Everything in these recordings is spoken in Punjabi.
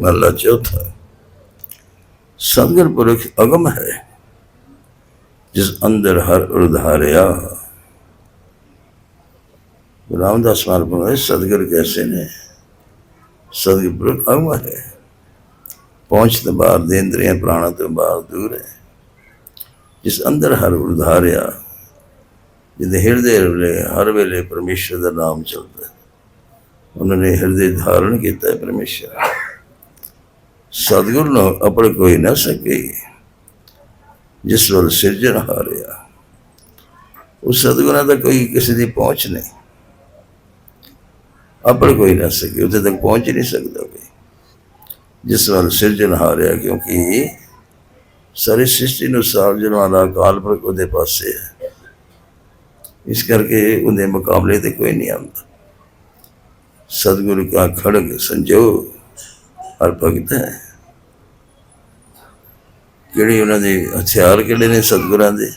ਮਹਲਾ ਚੌਥਾ ਸਤਿਗੁਰ ਪੁਰਖ ਅਗਮ ਹੈ ਜਿਸ ਅੰਦਰ ਹਰ ਉਧਾਰਿਆ ਰਾਮਦਾਸ ਮਹਾਰਾਜ ਬੋਲੇ ਸਤਿਗੁਰ ਕੈਸੇ ਨੇ ਸਤਿਗੁਰ ਪੁਰਖ ਅਗਮ ਹੈ ਪਹੁੰਚ ਤੋਂ ਬਾਹਰ ਦੇ ਇੰਦਰੀਆਂ ਪ੍ਰਾਣਾਂ ਤੋਂ ਬਾਹਰ ਦੂਰ ਹੈ ਜਿਸ ਅੰਦਰ ਹਰ ਉਧਾਰਿਆ ਜਿਹਦੇ ਹਿਰਦੇ ਵੇਲੇ ਹਰ ਵੇਲੇ ਪਰਮੇਸ਼ਰ ਦਾ ਨਾਮ ਚੱਲਦਾ ਹੈ। ਉਹਨਾਂ ਨੇ ਹਿਰਦੇ ਧਾਰਨ ਕੀਤਾ ਹੈ ਪਰਮੇਸ਼ਰ ਸਤਿਗੁਰ ਨੂੰ ਆਪਣ ਕੋਈ ਨਾ ਸਕੇ, ਜਿਸ ਵੱਲ ਸਿਰਜਣ ਹਾਰਿਆ। ਉਹ ਸਤਿਗੁਰਾਂ ਦਾ ਕੋਈ ਕਿਸੇ ਦੀ ਪਹੁੰਚ ਨਹੀਂ। ਆਪਣ ਕੋਈ ਨਾ ਸਕੇ, ਉੱਥੇ ਤੱਕ ਪਹੁੰਚ ਨਹੀਂ ਸਕਦਾ ਕੋਈ। ਜਿਸ ਵੱਲ ਸਿਰਜਣ ਹਾਰਿਆ, ਕਿਉਂਕਿ ਸਾਰੀ ਸ੍ਰਿਸ਼ਟੀ ਨੂੰ ਸਾਰਜਣ ਵਾਲਾ ਅਕਾਲ ਪੁਰਖ ਉਹਦੇ ਪਾਸੇ ਹੈ। ਇਸ ਕਰਕੇ ਉਹਦੇ ਮੁਕਾਬਲੇ ਤੇ ਕੋਈ ਨਹੀਂ ਆਉਂਦਾ। ਸਤਿਗੁਰੂ ਕਾ ਖੜਗ ਸੰਜੋ ਹਰ ਭਗਤ ਹੈ। ਕਿਹੜੇ ਉਹਨਾਂ ਦੇ ਹਥਿਆਰ ਕਿਹੜੇ ਨੇ ਸਤਿਗੁਰਾਂ ਦੇ?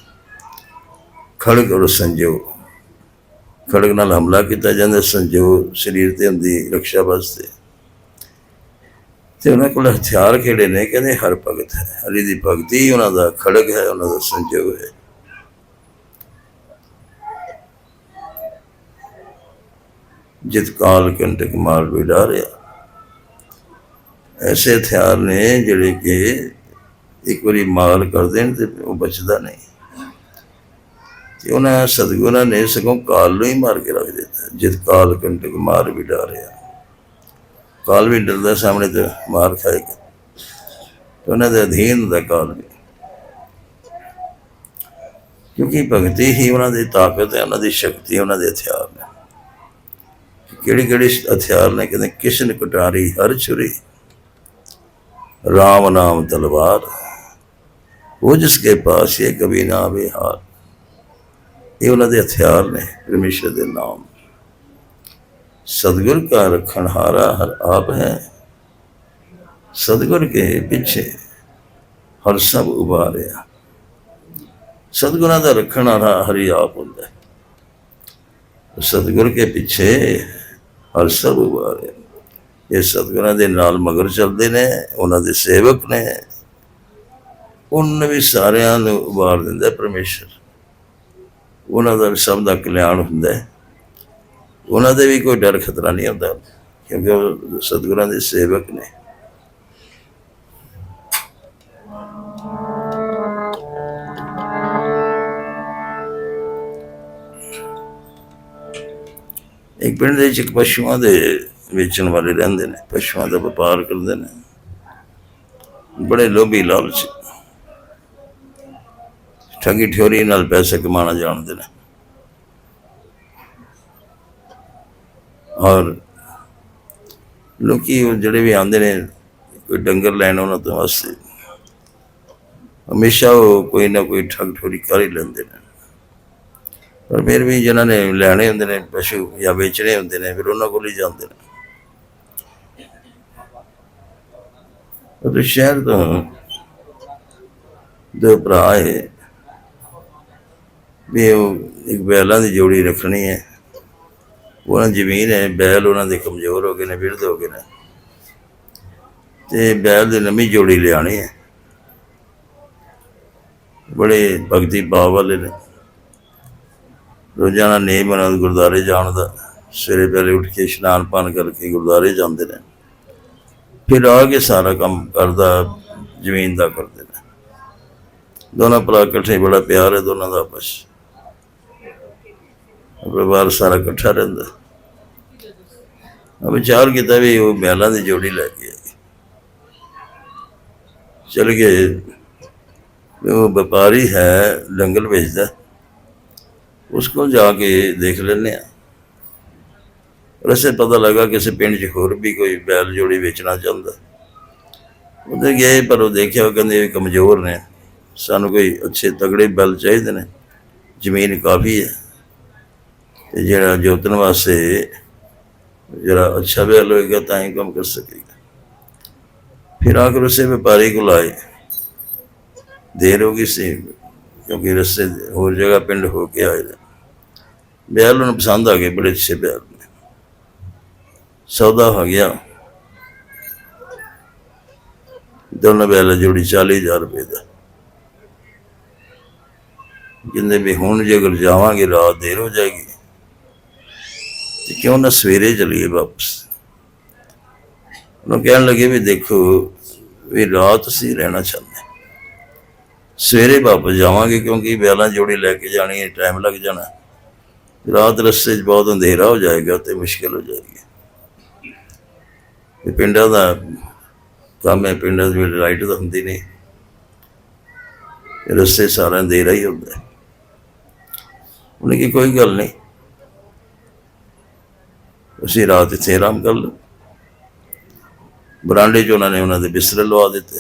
ਖੜਗ ਔਰ ਸੰਜੋ। ਖੜਗ ਨਾਲ ਹਮਲਾ ਕੀਤਾ ਜਾਂਦਾ, ਸੰਜੋ ਸਰੀਰ ਤੇ ਹੁੰਦੀ ਰੱਖਿਆ ਵਾਸਤੇ। ਤੇ ਉਹਨਾਂ ਕੋਲ ਹਥਿਆਰ ਕਿਹੜੇ ਨੇ? ਕਹਿੰਦੇ ਹਰ ਭਗਤ ਹੈ, ਹਰੀ ਦੀ ਭਗਤੀ ਉਹਨਾਂ ਦਾ ਖੜਗ ਹੈ, ਉਹਨਾਂ ਦਾ ਸੰਜੋ ਹੈ। ਜਿਤ ਕਾਲ ਕੰਟਕ ਮਾਰ ਵਿਡਾਰਿਆ ਐਸੇ ਹਥਿਆਰ ਨੇ ਜਿਹੜੇ ਕਿ ਇੱਕ ਵਾਰੀ ਮਾਰ ਕਰ ਦੇਣ ਤੇ ਉਹ ਬਚਦਾ ਨਹੀਂ। ਤੇ ਉਹਨਾਂ ਸਤਿਗੁਰਾਂ ਨੇ ਸਗੋਂ ਕਾਲ ਨੂੰ ਹੀ ਮਾਰ ਕੇ ਰੱਖ ਦਿੱਤਾ। ਜਿਤ ਕਾਲ ਕੰਟਕ ਮਾਰ ਵੀ ਵਿਡਾਰਿਆ ਕਾਲ ਵੀ ਡਰਦਾ ਸਾਹਮਣੇ ਤੇ ਮਾਰ ਖਾਏਗਾ ਤੇ ਉਹਨਾਂ ਦੇ ਅਧੀਨ ਦਾ ਕਾਲ ਵੀ। ਕਿਉਂਕਿ ਭਗਤੀ ਹੀ ਉਹਨਾਂ ਦੀ ਤਾਕਤ ਹੈ, ਉਹਨਾਂ ਦੀ ਸ਼ਕਤੀ, ਉਹਨਾਂ ਦੇ ਹਥਿਆਰ ਨੇ। ਕਿਹੜੀ ਕਿਹੜੇ ਹਥਿਆਰ ਨੇ ਕਹਿੰਦੇ ਕਿਸ਼ਨ ਕਟਾਰੀ ਹਰ ਛੁਰੀ। ਰਾਮ ਨਾਮ ਤਲਵਾਰ। وہ جس کے پاس یہ کبھی نہ بے ہاتھ یہ انہوں ہتھیار نے پرمیشر دے نام۔ سدگر کا رکھن ہارا ہر آپ ہے سدگر کے پیچھے ہر سب اباریا سدگنا کا رکھن ہارا ہر ہی آپ ہوں سدگر کے پیچھے ہر سب اباریا یہ سدگنا دے نال مگر چلتے ہیں انہوں دے سیوک نے۔ ਉਹਨਾਂ ਵੀ ਸਾਰਿਆਂ ਨੂੰ ਉਬਾਰ ਦਿੰਦਾ ਹੈ ਪਰਮੇਸ਼ਰ। ਉਹਨਾਂ ਦਾ ਵੀ ਸਭ ਦਾ ਕਲਿਆਣ ਹੁੰਦਾ ਹੈ। ਉਹਨਾਂ ਦੇ ਵੀ ਕੋਈ ਡਰ ਖਤਰਾ ਨਹੀਂ ਹੁੰਦਾ, ਕਿਉਂਕਿ ਉਹ ਸਤਿਗੁਰਾਂ ਦੇ ਸੇਵਕ ਨੇ। ਇੱਕ ਪਿੰਡ ਦੇ ਵਿੱਚ ਇੱਕ ਪਸ਼ੂਆਂ ਦੇ ਵੇਚਣ ਵਾਲੇ ਰਹਿੰਦੇ ਨੇ, ਪਸ਼ੂਆਂ ਦਾ ਵਪਾਰ ਕਰਦੇ ਨੇ। ਬੜੇ ਲੋਭੀ ਲਾਲਚੀ ਠੱਗੀ ਠੋਰੀ ਨਾਲ ਪੈਸੇ ਕਮਾਉਣਾ ਜਾਣਦੇ ਨੇ। ਔਰ ਲੋਕੀ ਜਿਹੜੇ ਵੀ ਆਉਂਦੇ ਨੇ, ਕੋਈ ਡੰਗਰ ਲੈਣ ਉਹਨਾਂ ਤੋਂ ਵਾਸਤੇ, ਹਮੇਸ਼ਾ ਉਹ ਕੋਈ ਨਾ ਕੋਈ ਠੱਗ ਠੋਰੀ ਕਰ ਹੀ ਲੈਂਦੇ ਨੇ। ਪਰ ਫਿਰ ਵੀ ਜਿਨ੍ਹਾਂ ਨੇ ਲੈਣੇ ਹੁੰਦੇ ਨੇ, ਪਸ਼ੂ ਜਾਂ ਵੇਚਣੇ ਹੁੰਦੇ ਨੇ, ਫਿਰ ਉਹਨਾਂ ਕੋਲ ਹੀ ਜਾਂਦੇ ਨੇ। ਉਹ ਸ਼ਹਿਰ ਤੋਂ ਦੋ ਭਰਾ ਹੈ। ਵੀ ਉਹ ਇੱਕ ਬੈਲਾਂ ਦੀ ਜੋੜੀ ਰੱਖਣੀ ਹੈ। ਉਹਨਾਂ ਜ਼ਮੀਨ ਹੈ, ਬੈਲ ਉਹਨਾਂ ਦੇ ਕਮਜ਼ੋਰ ਹੋ ਗਏ ਨੇ ਵਿਰਧ ਹੋ ਗਏ ਨੇ। ਤੇ ਬੈਲ ਦੀ ਨਵੀਂ ਜੋੜੀ ਲਿਆਣੀ ਹੈ। ਬੜੇ ਭਗਤੀ ਭਾਵ ਵਾਲੇ ਨੇ। ਰੋਜ਼ਾਨਾ ਨੇਮ ਨਾਲ ਗੁਰਦਾਰੇ ਜਾਣ ਦਾ। ਸਵੇਰੇ ਪਹਿਲੇ ਉੱਠ ਕੇ ਇਸ਼ਨਾਨ ਪਾਨ ਕਰਕੇ ਗੁਰਦਾਰੇ ਜਾਂਦੇ ਨੇ। ਫਿਰ ਆ ਕੇ ਸਾਰਾ ਕੰਮ ਕਰਦਾ, ਜ਼ਮੀਨ ਦਾ ਕਰਦੇ ਨੇ। ਦੋਨਾਂ ਭਰਾ ਇਕੱਠੇ ਬੜਾ ਪਿਆਰ ਹੈ ਦੋਨਾਂ ਦਾ ਆਪਸ ਪਰਿਵਾਰ ਸਾਰਾ ਇਕੱਠਾ ਰਹਿੰਦਾ। ਆ ਵਿਚਾਰ ਕੀਤਾ ਵੀ ਉਹ ਬੈਲਾਂ ਦੀ ਜੋੜੀ ਲੈ ਕੇ ਆਈ। ਚਲ ਗਏ। ਉਹ ਵਪਾਰੀ ਹੈ, ਲੰਗਰ ਵੇਚਦਾ। ਉਸ ਕੋਲ ਜਾ ਕੇ ਦੇਖ ਲੈਂਦੇ ਆ ਰਸੇ ਪਤਾ ਲੱਗਾ ਕਿਸੇ ਪਿੰਡ 'ਚ ਹੋਰ ਵੀ ਕੋਈ ਬੈਲ ਜੋੜੀ ਵੇਚਣਾ ਚਾਹੁੰਦਾ। ਉਹਦੇ ਗਏ, ਪਰ ਉਹ ਦੇਖਿਆ, ਉਹ ਕਹਿੰਦੇ ਇਹ ਕਮਜ਼ੋਰ ਨੇ। ਸਾਨੂੰ ਕੋਈ ਅੱਛੇ ਤਗੜੇ ਬੈਲ ਚਾਹੀਦੇ ਨੇ। ਜ਼ਮੀਨ ਕਾਫੀ ਹੈ। ਤੇ ਜਿਹੜਾ ਜੋਤਨ ਵਾਸਤੇ ਜਿਹੜਾ ਅੱਛਾ ਬੈਲ ਹੋਏਗਾ, ਤਾਂ ਹੀ ਕੰਮ ਕਰ ਸਕੇਗਾ। ਫਿਰ ਆਖਰ ਉਸੇ ਵਪਾਰੀ ਕੋਲ ਆਏ। ਦੇਰ ਹੋ ਗਈ ਸੀ, ਕਿਉਂਕਿ ਰਸਤੇ ਹੋਰ ਜਗ੍ਹਾ ਪਿੰਡ ਹੋ ਕੇ ਆਏ ਨੇ। ਬੈਲ ਨੂੰ ਪਸੰਦ ਆ ਗਏ ਬੜੇ ਅੱਛੇ ਬੈਲ ਨੇ। ਸੌਦਾ ਹੋ ਗਿਆ। ਦੋਨੋਂ ਬੈਲ ਜੋੜੀ 40000 ਰੁਪਏ ਦਾ। ਕਹਿੰਦੇ ਵੀ ਹੁਣ ਜੇ ਅਗਰ ਜਾਵਾਂਗੇ ਰਾਤ ਦੇਰ ਹੋ ਜਾਏਗੀ। ਤੇ ਕਿਉਂ ਨਾ ਸਵੇਰੇ ਚਲੀਏ ਵਾਪਸ? ਉਹਨੂੰ ਕਹਿਣ ਲੱਗੇ ਵੀ ਦੇਖੋ, ਵੀ ਰਾਤ ਅਸੀਂ ਰਹਿਣਾ ਚਾਹੁੰਦੇ ਸਵੇਰੇ ਵਾਪਸ ਜਾਵਾਂਗੇ ਕਿਉਂਕਿ ਬੈਲਾਂ ਜੋੜੀ ਲੈ ਕੇ ਜਾਣੀ ਹੈ, ਟਾਈਮ ਲੱਗ ਜਾਣਾ। ਰਾਤ ਰਸਤੇ 'ਚ ਬਹੁਤ ਅੰਧੇਰਾ ਹੋ ਜਾਏਗਾ ਤੇ ਮੁਸ਼ਕਲ ਹੋ ਜਾਏਗੀ। ਇਹ ਪਿੰਡਾਂ ਦਾ ਕੰਮ ਹੈ, ਪਿੰਡਾਂ ਦੇ ਵਿੱਚ ਲਾਈਟ ਤਾਂ ਹੁੰਦੀ ਨਹੀਂ। ਰਸਤੇ ਸਾਰਾ ਅੰਧੇਰਾ ਹੀ ਹੁੰਦਾ ਉਹਨੇ ਕਿ ਕੋਈ ਗੱਲ ਨਹੀਂ। ਉਸੇ ਰਾਤ ਇੱਥੇ ਆਰਾਮ ਕਰ ਲਓ ਬਰਾਂਡੇ 'ਚ ਉਹਨਾਂ ਨੇ ਉਹਨਾਂ ਦੇ ਬਿਸਤਰੇ ਲਵਾ ਦਿੱਤੇ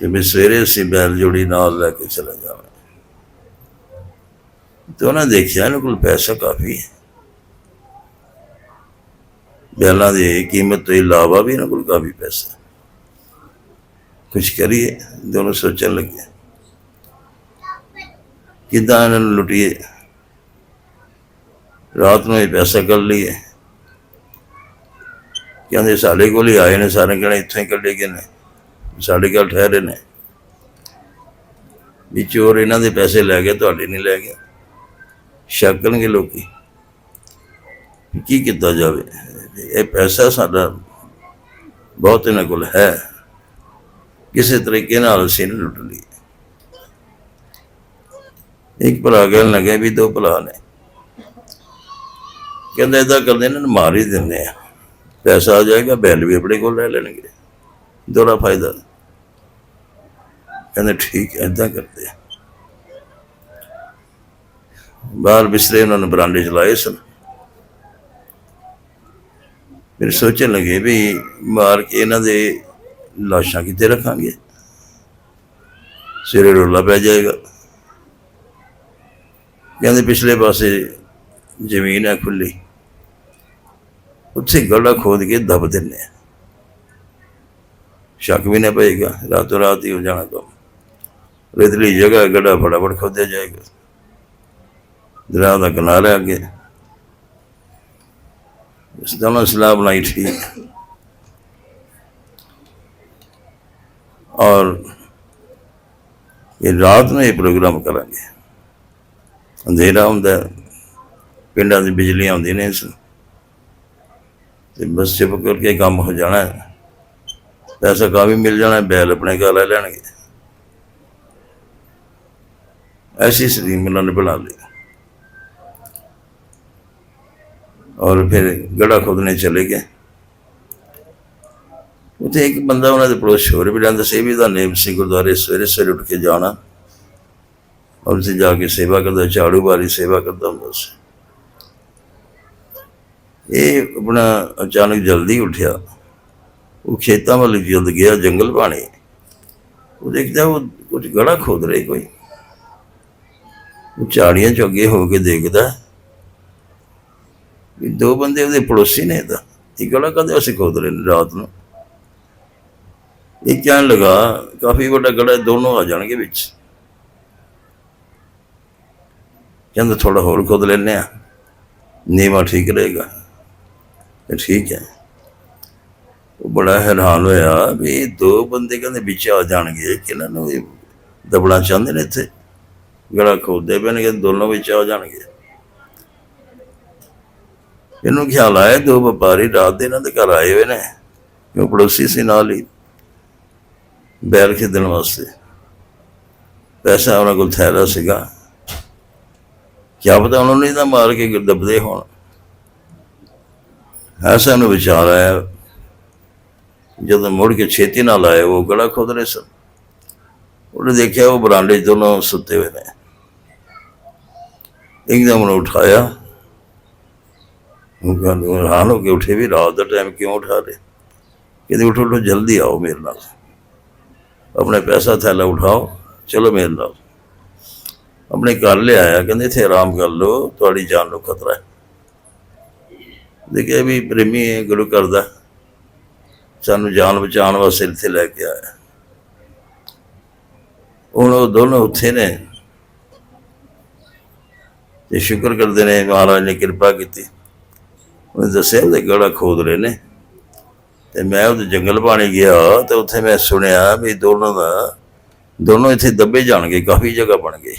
ਤੇ ਮੈਂ ਸਵੇਰੇ ਅਸੀਂ ਬੈਲ ਜੋੜੀ ਨਾਲ ਲੈ ਕੇ ਚਲਾ ਜਾਵਾਂ ਤੇ ਉਹਨਾਂ ਦੇਖਿਆ ਇਹਨਾਂ ਕੋਲ ਪੈਸਾ ਕਾਫੀ ਹੈ ਬੈਲਾਂ ਦੀ ਕੀਮਤ ਤੋਂ ਇਲਾਵਾ ਵੀ ਇਹਨਾਂ ਕੋਲ ਕਾਫੀ ਪੈਸਾ ਹੈ। ਕੁਛ ਕਰੀਏ ਦੋਨੋਂ ਸੋਚਣ ਲੱਗੇ ਕਿੱਦਾਂ ਇਹਨਾਂ ਨੂੰ ਲੁੱਟੀਏ ਰਾਤ ਨੂੰ ਇਹ ਪੈਸਾ ਕਰ ਲਈਏ। ਕਹਿੰਦੇ ਸਾਡੇ ਕੋਲ ਹੀ ਆਏ ਨੇ ਸਾਰੇ, ਕਹਿੰਦੇ ਇੱਥੋਂ ਹੀ ਕੱਢੇ ਗਏ ਨੇ। ਸਾਡੇ ਕੋਲ ਠਹਿਰੇ ਨੇ। ਵੀ ਚੋਰ ਇਹਨਾਂ ਦੇ ਪੈਸੇ ਲੈ ਗਏ, ਤੁਹਾਡੇ ਨਹੀਂ ਲੈ ਗਏ। ਸ਼ੱਕ ਕਰਨਗੇ ਲੋਕੀ। ਕੀ ਕੀਤਾ ਜਾਵੇ? ਇਹ ਪੈਸਾ ਸਾਡਾ ਬਹੁਤ ਇਹਨਾਂ ਕੋਲ ਹੈ। ਕਿਸੇ ਤਰੀਕੇ ਨਾਲ ਅਸੀਂ ਇਹਨੂੰ ਲੁੱਟ ਲਈ ਇੱਕ ਭਲਾ ਕਹਿਣ ਲੱਗੇ ਵੀ ਦੋ ਭਲਾ ਨੇ। ਕਹਿੰਦੇ ਇਦਾਂ ਕਰਦੇ, ਇਹਨਾਂ ਨੂੰ ਮਾਰ ਹੀ ਦਿੰਦੇ ਆ। ਪੈਸਾ ਆ ਜਾਏਗਾ, ਬੈਲ ਵੀ ਆਪਣੇ ਕੋਲ ਲੈ ਲੈਣਗੇ। ਦੋਰਾ ਫਾਇਦਾ। ਕਹਿੰਦੇ ਠੀਕ ਹੈ ਇਦਾਂ ਕਰਦੇ ਆ। ਬਾਹਰ ਬਿਸਰੇ ਉਹਨਾਂ ਨੇ ਬਰਾਂਡੇ ਚ ਲਾਏ ਸਨ। ਫਿਰ ਸੋਚਣ ਲੱਗੇ ਵੀ ਮਾਰ ਕੇ ਇਹਨਾਂ ਦੇ ਲਾਸ਼ਾਂ ਕਿੱਥੇ ਰੱਖਾਂਗੇ? ਸਿਰੇ ਰੋਲਾ ਪੈ ਜਾਏਗਾ। ਕਹਿੰਦੇ ਪਿਛਲੇ ਪਾਸੇ ਜ਼ਮੀਨ ਹੈ ਖੁੱਲੀ ਉੱਥੇ ਗੜਾ ਖੋਦ ਕੇ ਦਬ ਦਿੰਨੇ ਆ। ਸ਼ੱਕ ਵੀ ਨਾ ਪਏਗਾ ਰਾਤੋਂ ਰਾਤ ਹੀ ਹੋ ਜਾਣਾ ਕੰਮ। ਰੇਤਲੀ ਜਗ੍ਹਾ ਗੜਾ ਫਟਾਫਟ ਖੋਦਿਆ ਜਾਏਗਾ। ਦਰਿਆ ਦਾ ਕਿਨਾਰਾ ਹੈ ਅੱਗੇ। ਇਸ ਦਾ ਨਾ ਸਲਾਹ ਬਣਾਈ ਠੀਕ। ਔਰ ਇਹ ਰਾਤ ਨੂੰ ਇਹ ਪ੍ਰੋਗਰਾਮ ਕਰਾਂਗੇ। ਅੰਧੇਰਾ ਹੁੰਦਾ ਹੈ, ਪਿੰਡਾਂ ਦੀ ਬਿਜਲੀਆਂ ਆਉਂਦੀਆਂ ਨੇ ਇਸ ਤੇ ਬਸ ਚੁੱਪ ਕਰਕੇ ਕੰਮ ਹੋ ਜਾਣਾ ਹੈ। ਪੈਸਾ ਕਾਫੀ ਮਿਲ ਜਾਣਾ, ਬੈਲ ਆਪਣੇ ਘਰ ਲੈ ਲੈਣਗੇ। ਐਸੀ ਸਕੀਮ ਉਹਨਾਂ ਨੇ ਬਣਾ ਲਈ। ਔਰ ਫਿਰ ਗੜਾ ਖੋਦਨੇ ਚਲੇ ਗਏ। ਉੱਥੇ ਇੱਕ ਬੰਦਾ ਉਹਨਾਂ ਦੇ ਪੜੋਸ ਹੋਰ ਵੀ ਰਹਿੰਦਾ ਸੀ ਵੀ ਦਾ ਨੇਮ ਸੀ ਗੁਰਦੁਆਰੇ, ਸਵੇਰੇ ਸਵੇਰੇ ਉੱਠ ਕੇ ਜਾਣਾ। ਔਰ ਉੱਥੇ ਜਾ ਕੇ ਸੇਵਾ ਕਰਦਾ ਝਾੜੂ ਵਾਲੀ ਸੇਵਾ ਕਰਦਾ ਹੁੰਦਾ ਸੀ। ਇਹ ਆਪਣਾ ਅਚਾਨਕ ਜਲਦੀ ਉੱਠਿਆ। ਉਹ ਖੇਤਾਂ ਵੱਲ ਜਲਦ ਗਿਆ ਜੰਗਲ ਪਾਣੇ ਉਹ ਦੇਖਦਾ ਉਹ ਕੁਝ ਗੜਾ ਖੋਦ ਰਹੇ ਕੋਈ। ਉਹ ਝਾੜੀਆਂ ਚ ਅੱਗੇ ਹੋ ਕੇ ਦੇਖਦਾ ਵੀ ਦੋ ਬੰਦੇ ਉਹਦੇ ਪੜੋਸੀ ਨੇ ਤਾਂ। ਇਹ ਗੜਾ ਕਦੇ ਅਸੀਂ ਖੋਦ ਰਹੇ ਨੇ ਰਾਤ ਨੂੰ। ਇਹ ਕਹਿਣ ਲਗਾ ਕਾਫੀ ਵੱਡਾ ਗੜਾ ਹੈ, ਦੋਨੋਂ ਆ ਜਾਣਗੇ ਵਿੱਚ। ਕਹਿੰਦਾ ਥੋੜਾ ਹੋਰ ਖੋਦ ਲੈਨੇ ਆ ਨੀਵਾ ਠੀਕ ਰਹੇਗਾ। ਠੀਕ ਹੈ। ਉਹ ਬੜਾ ਹੈਰਾਨ ਹੋਇਆ ਵੀ ਇਹ ਦੋ ਬੰਦੇ ਕਹਿੰਦੇ ਵਿੱਚ ਆ ਜਾਣਗੇ, ਕਿ ਇਹਨਾਂ ਨੂੰ ਇਹ ਦਬਣਾ ਚਾਹੁੰਦੇ ਨੇ ਇੱਥੇ? ਗਲਾ ਖੋਦੇ ਪਏ ਨੇ ਕਿ ਦੋਨੋਂ ਵਿੱਚ ਆ ਜਾਣਗੇ। ਇਹਨੂੰ ਖਿਆਲ ਆਇਆ ਦੋ ਵਪਾਰੀ ਰਾਤ ਦੇ ਇਹਨਾਂ ਦੇ ਘਰ ਆਏ ਹੋਏ ਨੇ ਕਿਉਂ ਪੜੋਸੀ ਸੀ ਨਾਲ ਹੀ, ਬੈਲ ਖਰੀਦਣ ਵਾਸਤੇ। ਪੈਸਾ ਉਹਨਾਂ ਕੋਲ ਥੈਲਾ ਸੀਗਾ। ਕਿਆ ਪਤਾ ਉਹਨਾਂ ਨੇ ਤਾਂ ਮਾਰ ਕੇ ਦਬਦੇ ਹੋਣ। ਐਸਾ ਨੂੰ ਵਿਚਾਰ ਆਇਆ। ਜਦੋਂ ਮੁੜ ਕੇ ਛੇਤੀ ਨਾਲ ਆਏ, ਉਹ ਗਲਾ ਖੋਦ ਰਹੇ ਸਨ। ਉਹਨੇ ਦੇਖਿਆ ਉਹ ਬਰਾਂਡੇ ਦੋਨੋਂ ਸੁੱਤੇ ਹੋਏ ਨੇ। ਇੱਕਦਮ ਉਹਨੂੰ ਉਠਾਇਆ। ਉਹ ਕਹਿੰਦਾ ਹੈਰਾਨ ਹੋ ਕੇ ਉੱਠੇ ਵੀ ਰਾਤ ਦਾ ਟਾਈਮ ਕਿਉਂ ਉਠਾ ਰਹੇ? ਕਹਿੰਦੇ, ਉਠੋ ਉਠੋ, ਜਲਦੀ ਆਓ ਮੇਰੇ ਨਾਲ। ਆਪਣੇ ਪੈਸਾ ਥੈਲਾ ਉਠਾਓ। ਚਲੋ ਮੇਰੇ ਨਾਲ। ਆਪਣੇ ਘਰ ਲਿਆਇਆ। ਕਹਿੰਦੇ, ਇੱਥੇ ਆਰਾਮ ਕਰ ਲਓ। ਤੁਹਾਡੀ ਜਾਨ ਨੂੰ ਖਤਰਾ ਹੈ। ਦੇਖਿਆ ਵੀ ਪ੍ਰੇਮੀ ਹੈ ਗੁਰੂ ਕਰਦਾ। ਸਾਨੂੰ ਜਾਨ ਬਚਾਉਣ ਵਾਸਤੇ ਇੱਥੇ ਲੈ ਕੇ ਆਇਆ। ਹੁਣ ਉਹ ਦੋਨੋਂ ਉੱਥੇ ਨੇ। ਤੇ ਸ਼ੁਕਰ ਕਰਦੇ ਨੇ ਮਹਾਰਾਜ ਨੇ ਕਿਰਪਾ ਕੀਤੀ। ਉਹਨੇ ਦੱਸਿਆ ਉਹਦੇ ਗੜਾ ਖੋਦ ਰਹੇ ਨੇ। ਤੇ ਮੈਂ ਉਹ ਜੰਗਲ ਪਾਣੀ ਗਿਆ ਤੇ ਉੱਥੇ ਮੈਂ ਸੁਣਿਆ ਵੀ ਦੋਨੋਂ ਦਾ ਦੋਨੋਂ ਇੱਥੇ ਦੱਬੇ ਜਾਣਗੇ, ਕਾਫੀ ਜਗ੍ਹਾ ਬਣ ਗਈ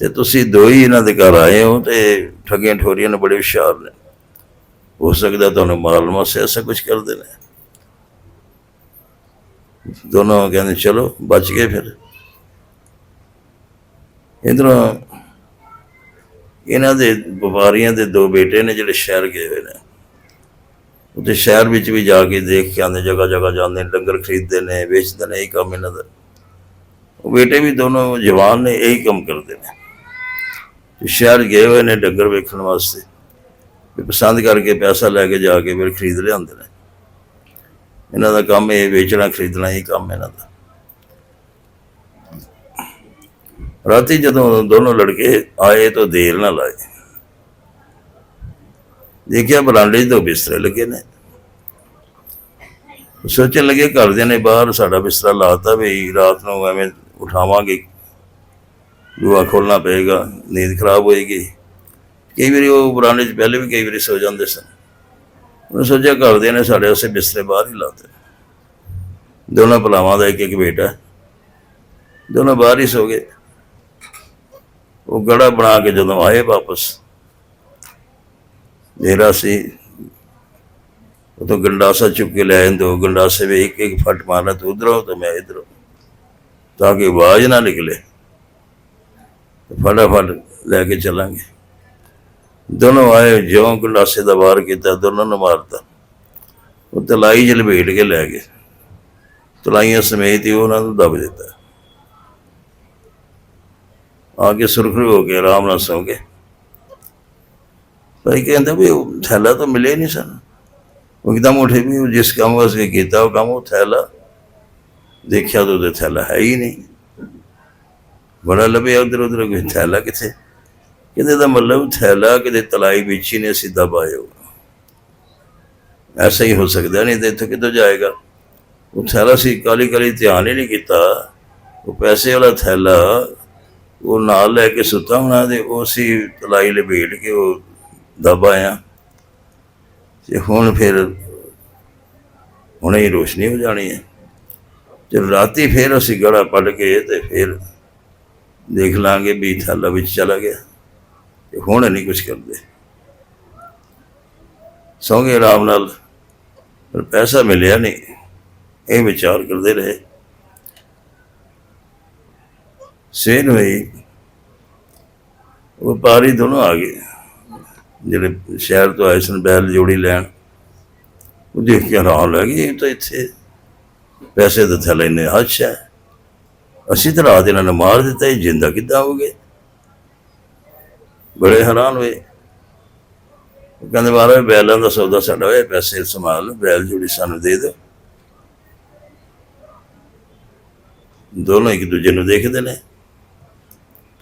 ਤੇ ਤੁਸੀਂ ਦੋ ਹੀ ਇਹਨਾਂ ਦੇ ਘਰ ਆਏ ਹੋ ਤੇ ਠੱਗੀਆਂ ਠੋਰੀਆਂ ਨੇ ਬੜੇ ਹੁਸ਼ਿਆਰ ਨੇ। ਹੋ ਸਕਦਾ ਤੁਹਾਨੂੰ ਮਾਲੂਮ ਸੇ ਐਸਾ ਕੁਝ ਕਰਦੇ ਨੇ ਦੋਨੋਂ ਕਹਿੰਦੇ, ਚਲੋ, ਬਚ ਗਏ ਫਿਰ। ਇਧਰੋਂ ਇਹਨਾਂ ਦੇ ਵਪਾਰੀਆਂ ਦੇ ਦੋ ਬੇਟੇ ਨੇ ਜਿਹੜੇ ਸ਼ਹਿਰ ਗਏ ਹੋਏ ਨੇ। ਉੱਥੇ ਸ਼ਹਿਰ ਵਿੱਚ ਵੀ ਜਾ ਕੇ ਦੇਖ ਕੇ ਆਉਂਦੇ, ਜਗ੍ਹਾ ਜਗ੍ਹਾ ਜਾਂਦੇ ਨੇ, ਲੰਗਰ ਖਰੀਦਦੇ ਨੇ, ਵੇਚਦੇ ਨੇ, ਇਹ ਕੰਮ ਇਹਨਾਂ ਦਾ। ਉਹ ਬੇਟੇ ਵੀ ਦੋਨੋਂ ਜਵਾਨ ਨੇ, ਇਹੀ ਕੰਮ ਕਰਦੇ ਨੇ। ਸ਼ਹਿਰ ਗਏ ਹੋਏ ਨੇ ਡੰਗਰ ਵੇਖਣ ਵਾਸਤੇ। ਪਸੰਦ ਕਰਕੇ ਪੈਸਾ ਲੈ ਕੇ ਜਾ ਕੇ ਫਿਰ ਖਰੀਦ ਲਿਆਉਂਦੇ ਨੇ। ਇਹਨਾਂ ਦਾ ਕੰਮ ਇਹ ਵੇਚਣਾ, ਖਰੀਦਣਾ ਹੀ ਕੰਮ ਇਹਨਾਂ ਦਾ। ਰਾਤੀ ਜਦੋਂ ਦੋਨੋਂ ਲੜਕੇ ਆਏ ਤਾਂ ਦੇਰ ਨਾਲ ਲਾਏ। ਦੇਖਿਆ ਬਰਾਂਡੇ 'ਚ ਦੋ ਬਿਸਤਰੇ ਲੱਗੇ ਨੇ। ਸੋਚਣ ਲੱਗੇ ਘਰਦਿਆਂ ਨੇ ਬਾਹਰ ਸਾਡਾ ਬਿਸਤਰਾ ਲਾਤਾ ਵੀ ਰਾਤ ਨੂੰ ਐਵੇਂ ਉਠਾਵਾਂਗੇ। ਦੂਆ ਖੋਲਣਾ ਪਏਗਾ, ਨੀਂਦ ਖਰਾਬ ਹੋਏਗੀ। ਕਈ ਵਾਰੀ ਉਹ ਪੁਰਾਣੇ 'ਚ ਪਹਿਲੇ ਵੀ ਕਈ ਵਾਰੀ ਸੋ ਜਾਂਦੇ ਸਨ। ਉਹਨੇ ਸੋਚਿਆ ਘਰਦਿਆਂ ਨੇ ਸਾਡੇ ਵਾਸਤੇ ਬਿਸਤਰੇ ਬਾਹਰ ਹੀ ਲਾਤੇ। ਦੋਨਾਂ ਭਲਾਵਾਂ ਦਾ ਇੱਕ ਇੱਕ ਬੇਟਾ। ਹੈ। ਦੋਨੋਂ ਬਾਹਰ ਹੀ ਸੋ ਗਏ। ਉਹ ਗੜਾ ਬਣਾ ਕੇ ਜਦੋਂ ਆਏ ਵਾਪਸ ਮੇਰਾ ਸੀ। ਉਹ ਤੋਂ ਗੰਡਾਸਾ ਚੁੱਕ ਕੇ ਲੈ ਆਏ ਦੋ ਗੰਡਾਸੇ ਵਿੱਚ ਇੱਕ ਇੱਕ ਫਟ ਮਾਰਨਾ ਤੂੰ ਉਧਰੋਂ ਤੇ ਮੈਂ ਇਧਰੋਂ, ਤਾਂ ਕਿ ਆਵਾਜ਼ ਨਾ ਨਿਕਲੇ। ਫਟਾਫਟ ਲੈ ਕੇ ਚੱਲਾਂਗੇ। ਦੋਨੋਂ ਆਏ, ਜਿਉਂ ਗੰਡਾਸੇ ਦਾ ਵਾਰ ਕੀਤਾ, ਦੋਨਾਂ ਨੂੰ ਮਾਰਤਾ। ਉਹ ਤਲਾਈ ਚ ਲਪੇਟ ਕੇ ਲੈ ਗਏ। ਤਲਾਈਆਂ ਸਮੇਤ ਹੀ ਉਹਨਾਂ ਨੂੰ ਦਬ ਦਿੱਤਾ। ਆ ਕੇ ਸੁਰਖਰੂ ਹੋ ਕੇ ਆਰਾਮ ਨਾਲ ਸੌਂ ਗਏ। ਭਾਈ ਕਹਿੰਦਾ ਵੀ ਉਹ ਥੈਲਾ ਤਾਂ ਮਿਲੇ ਨਹੀਂ ਸਾਨੂੰ। ਉਹ ਇੱਕਦਮ ਉੱਠੇ ਵੀ ਜਿਸ ਕੰਮ ਵਾਸਤੇ ਕੀਤਾ, ਉਹ ਕੰਮ ਉਹ ਥੈਲਾ। ਦੇਖਿਆ ਤਾਂ ਉਹਦੇ ਥੈਲਾ ਹੈ ਹੀ ਨਹੀਂ। ਬੜਾ ਲੱਭਿਆ ਉਧਰ ਉਧਰ ਕੋਈ ਥੈਲਾ ਕਿੱਥੇ? ਕਹਿੰਦੇ ਦਾ ਮਤਲਬ ਥੈਲਾ, ਕਿਤੇ ਤਲਾਈ ਵਿੱਚ ਹੀ ਨੇ ਸਿੱਧਾ ਪਾਇਓ ਐਸਾ ਹੀ ਹੋ ਸਕਦਾ ਨਹੀਂ ਤੇ ਇੱਥੋਂ ਕਿੱਧਰ ਜਾਏਗਾ? ਉਹ ਥੈਲਾ ਸੀ ਕਾਲੀ ਕਾਲੀ ਧਿਆਨ ਹੀ ਨਹੀਂ ਕੀਤਾ। ਉਹ ਪੈਸੇ ਵਾਲਾ ਥੈਲਾ, ਉਹ ਨਾਲ ਲੈ ਕੇ ਸੁੱਤਾ ਹੋਣਾ ਤੇ ਉਹ ਸੀ ਤਲਾਈ ਲਪੇਟ ਕੇ ਉਹ ਦਬ ਆਇਆ। ਤੇ ਹੁਣ ਫਿਰ ਹੁਣੇ ਹੀ ਰੋਸ਼ਨੀ ਹੋ ਜਾਣੀ ਹੈ। ਜਦ ਰਾਤੀ ਫਿਰ ਅਸੀਂ ਗੜਾ ਪੜ ਕੇ ਤੇ ਫਿਰ ਦੇਖ ਲਾਂਗੇ ਵੀ ਥੈਲਾ ਵਿੱਚ ਚਲਾ ਗਿਆ। ਤੇ ਹੁਣ ਨਹੀਂ ਕੁਝ ਕਰਦੇ। ਸੌਂ ਗਏ ਆਰਾਮ ਨਾਲ, ਪਰ ਪੈਸਾ ਮਿਲਿਆ ਨਹੀਂ। ਇਹ ਵਿਚਾਰ ਕਰਦੇ ਰਹੇ। ਸੇਨ ਹੋਈ ਵਪਾਰੀ ਦੋਨੋਂ ਆ ਗਏ। ਜਿਹੜੇ ਸ਼ਹਿਰ ਤੋਂ ਆਏ ਸਨ ਬੈਲ ਜੋੜੀ ਲੈਣ, ਉਹ ਦੇਖ ਕੇ ਹੈਰਾਨ ਲੱਗ ਗਏ ਤਾਂ ਇੱਥੇ ਪੈਸੇ ਤਾਂ ਥੱਲੇ ਨੇ ਹੈ। ਅਸੀਂ ਤਾਂ ਰਾਤ ਇਹਨਾਂ ਨੇ ਮਾਰ ਦਿੱਤਾ, ਇਹ ਜਿੰਦਾ ਕਿੱਦਾਂ ਹੋ ਗਏ ਬੜੇ ਹੈਰਾਨ ਹੋਏ। ਕਹਿੰਦੇ, ਮਹਾਰਾਜ, ਬੈਲਾਂ ਦਾ ਸੌਦਾ ਸਾਡਾ ਹੋਇਆ, ਪੈਸੇ ਸੰਭਾਲ ਬੈਲ ਜੋੜੀ ਸਾਨੂੰ ਦੇ ਦਿਓ। ਦੋਨੋਂ ਇੱਕ ਦੂਜੇ ਨੂੰ ਦੇਖਦੇ ਨੇ।